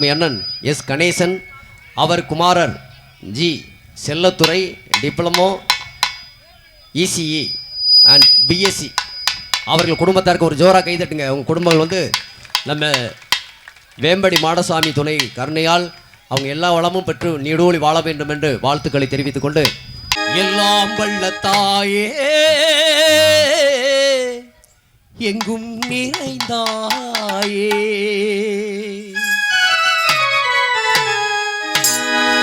அண்ணன் எஸ் கணேசன் அவர் குமாரர் G Sellathurai diploma ECE and BSc. அவர்கள் குடும்பத்தாருக்கு ஒரு ஜோராக கைதட்டுங்க அவங்க குடும்பங்கள் வந்து நம்ம வேம்படி மாடசாமி துணை கருணையால் அவங்க எல்லா வளமும் பெற்று நீடூழி வாழ வேண்டும் என்று வாழ்த்துக்களை தெரிவித்துக் கொண்டு எல்லாம் வல்ல தாயே எங்கும் நிறைந்தாயே.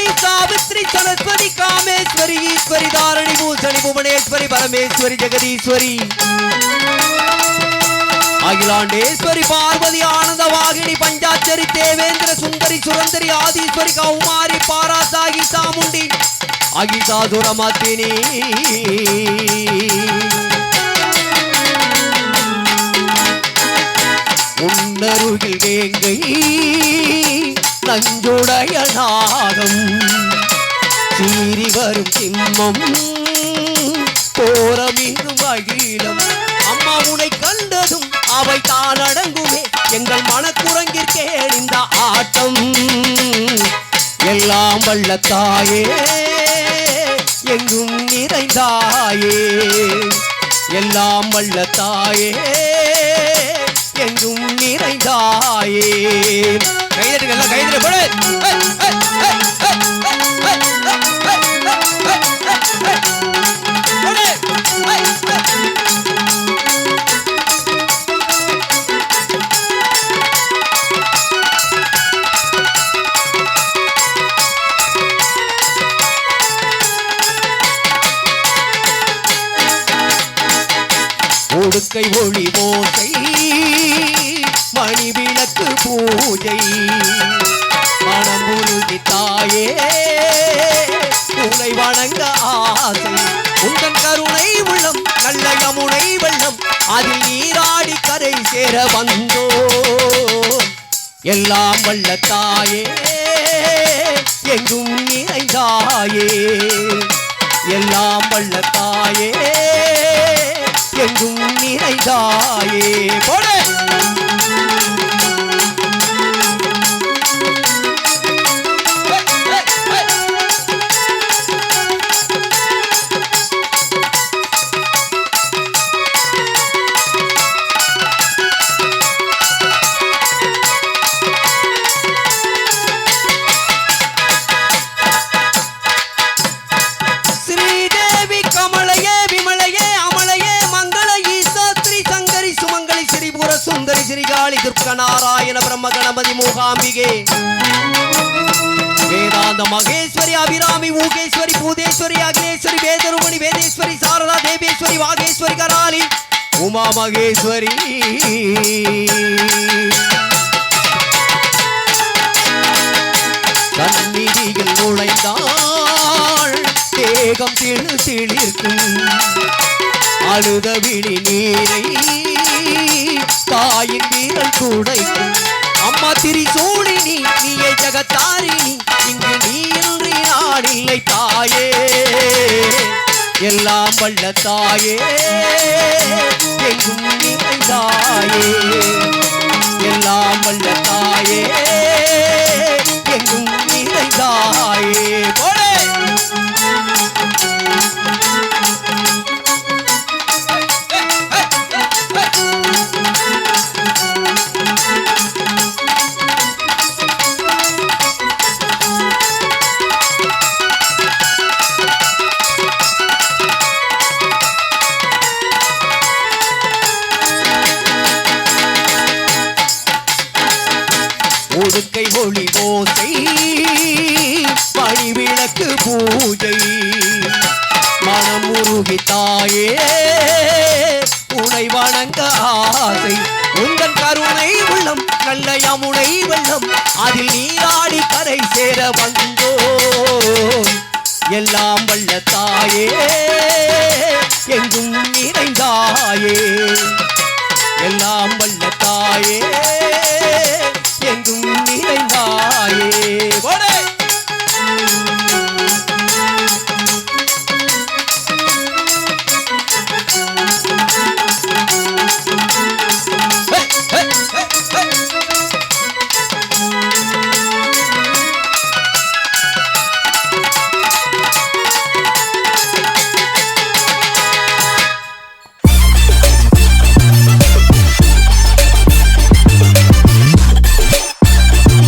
முக்கண்ணி சாவித்ரி சரஸ்வதி காமேஸ்வரி ஈஸ்வரி தாரணி பூசணி புவனேஸ்வரி பரமேஸ்வரி ஜெகதீஸ்வரி. அகிலாண்டேஸ்வரி பார்வதி ஆனந்த வாகினி பஞ்சாச்சரி தேவேந்திர சுந்தரி சுரந்தரி ஆதீஸ்வரி கௌமாரி பாராசாகி சாமுண்டி அகிசாசுரமத்தினி உன்னருகில் வேங்கை நஞ்சுடைய நாகம் சீறி வரும் சிம்மம் கோரமின்றும் அகிலம் அம்மா உனை கண்டதும் அவை தான் அடங்குமே. எங்கள் மனக்குரங்கிற்கே இந்த ஆட்டம். எல்லாம் வள்ளத்தாயே எங்கும் நிறைந்தாயே. எல்லாம் வல்ல தாயே எங்கும் நிறைந்தாயே. கைதட்டுங்க எல்லாம் ஒடுக்கை ஒளி மோசை மணி விளக்கு பூஜை. மனம் உருகி தாயே உனை வணங்க ஆசை. உங்கள் கருணை உள்ளம் நல்ல யமுனை வெள்ளம் அதில் நீராடி கரை சேர வந்தோ. எல்லாம் வல்ல தாயே எங்கும் நிறைந்தாயே. எல்லாம் வல்ல தாயே எங்கும் நிறைந்தாயே. போட. சுந்தரி ஸ்ரீகாளி துர்க்க நாராயண பிரம்ம கணபதி மூகாம்பிகே வேதாந்த மகேஸ்வரி அபிராமி மூகேஸ்வரி பூதேஸ்வரி அகிலேஸ்வரி வேதருமணி வேதேஸ்வரி சாரதா தேவேஸ்வரி வாகேஸ்வரி கராலி உமா மகேஸ்வரி சந்நிதியில் நுழைந்தாள் தேகம் திழு திழிற்கும் அழுத விழி நீரை தாயின் வீரல் துடைக்கும் அம்மா திரிசூழினி நீயே ஜகத்தாரிணி. இங்கு நீ இன்றி நான் இல்லை தாயே. எல்லாம் வல்ல தாயே. எங்கும் தாயே எல்லாம் வல்ல தாயே. கொடுக்கை ஒளி ஓசை பணிவிளக்கு பூஜை. மனம் உருகி தாயே உனை வணங்க ஆசை. உங்கள் கருணை உள்ளம் நல்ல யமுனை வெள்ளம் அதில் நீராடி கரை சேர வந்தோ எல்லாம் வல்ல தாயே எங்கும் நிறைந்தாயே. எல்லாம் வல்ல தாயே